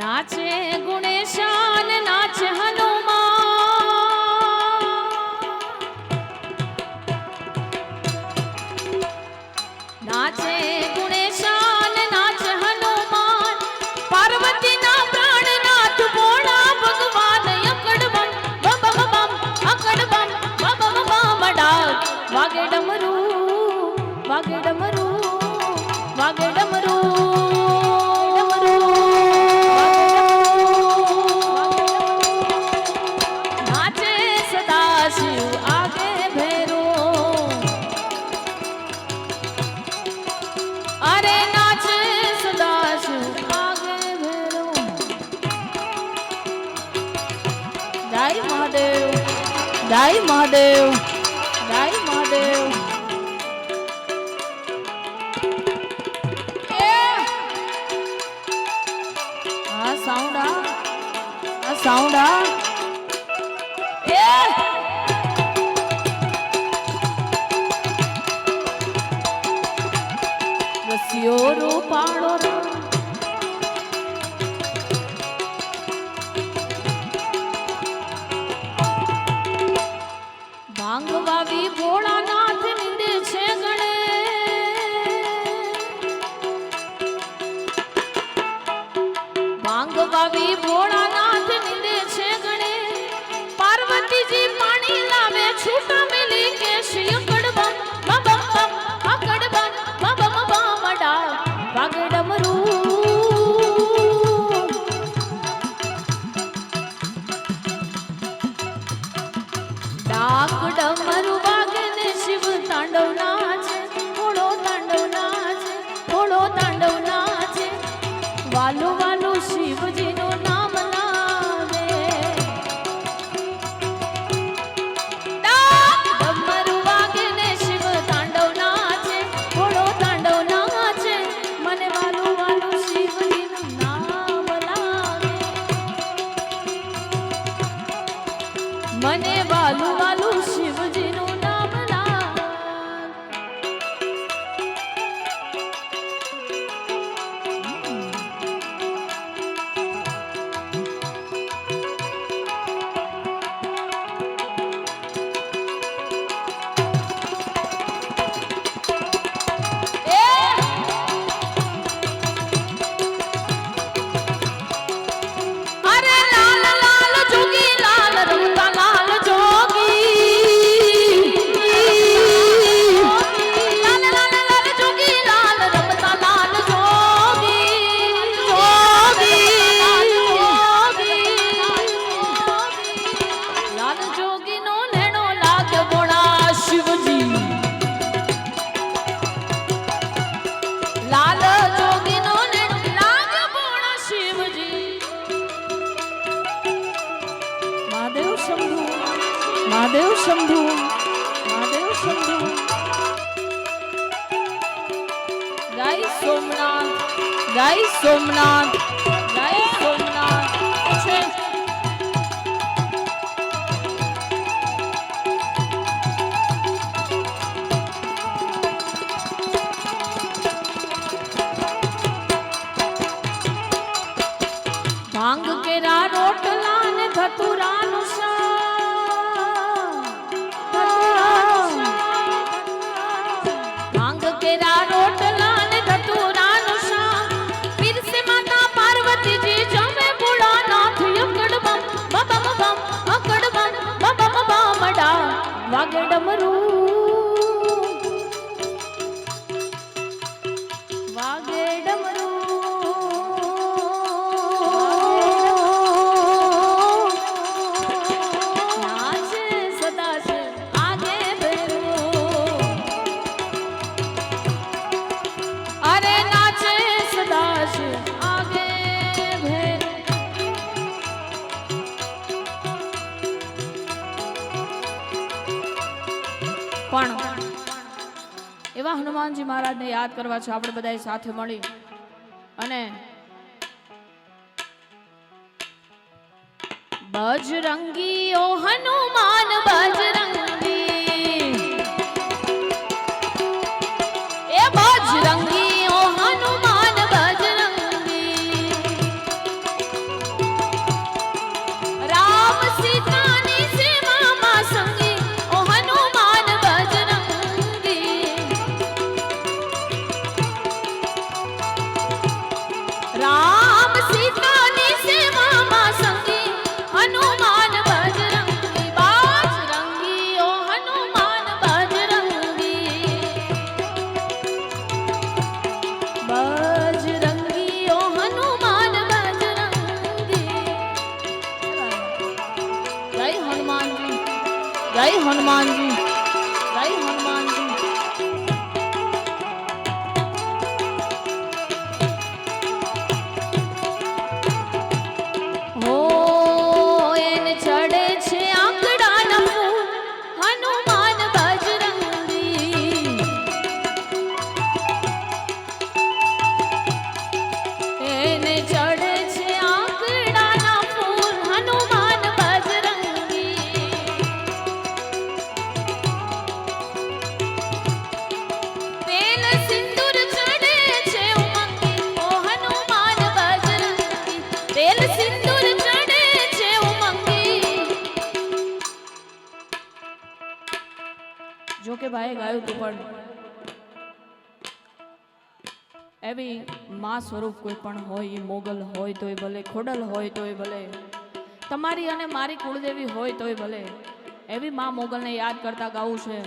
નાચે ગુણેશાન નાચ હન જય મહાદેવ. જય મહાદેવ. સાઉન્ડ આ સાઉન્ડ આ? সোমনাথ પણ એવા હનુમાનજી મહારાજને યાદ કરવા છે, આપણે બધા સાથે મળી. અને બજરંગી ઓ હનુમાન, બજરંગી. એ બજરંગી જો કે ભાઈ ગાયું તું પણ એવી મા સ્વરૂપ કોઈ પણ હોય એ મોગલ હોય તોય ભલે, ખોડલ હોય તોય ભલે, તમારી અને મારી કુળદેવી હોય તોય ભલે, એવી મા મોગલને યાદ કરતા ગાવું છે.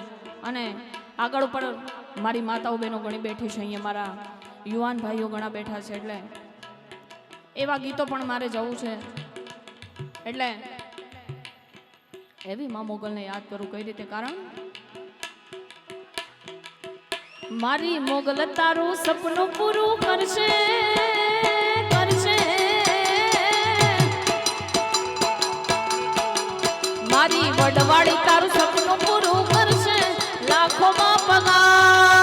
અને આગળ ઉપર મારી માતાઓ બહેનો ઘણી બેઠી છે, અહીંયા મારા યુવાન ભાઈઓ ઘણા બેઠા છે, એટલે એવા ગીતો પણ મારે જવું છે. એટલે એવી મા મોગલને યાદ કરું કઈ રીતે? કારણ મારી મોગલ તારું સપનું પૂરું કરશે કરશે. મારી વડવાડી તારું સપનું પૂરું કરશે, લાખોમાં પગાર.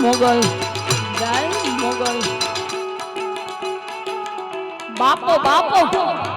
મોગલ. જય મોગલ. બાપો બાપો.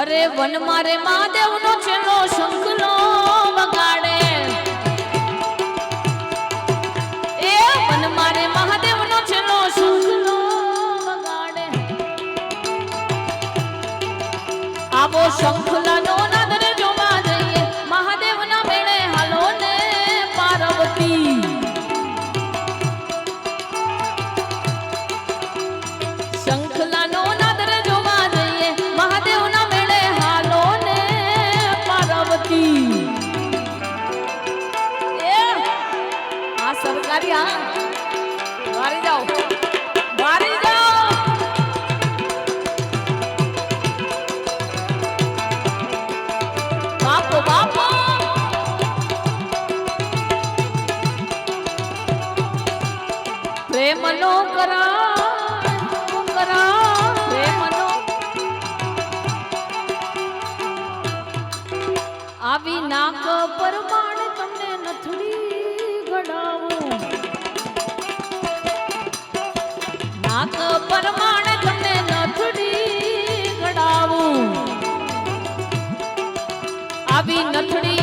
અરે વન મારે મહાદેવ નો છેલ્લો શંખલો વગાડે. એ વન મારે મહાદેવ નો છેલ્લો શંખલો વગાડે. આવો શંખલાનો નાદ રે જોવા જઈએ. મહાદેવ ના મેળે હાલો ને પાર્વતી. શંખલાનો નાક પરમાણ તમને નથડી કડાવું આવી નથડી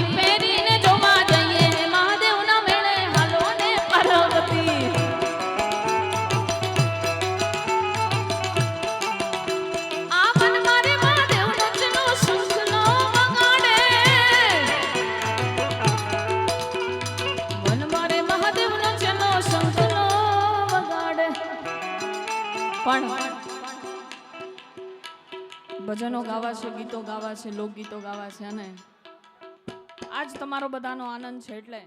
પણ ભજનો ગાવા છે, ગીતો ગાવા છે, લોકગીતો ગાવા છે અને આજ તમારો બધાનો આનંદ છે એટલે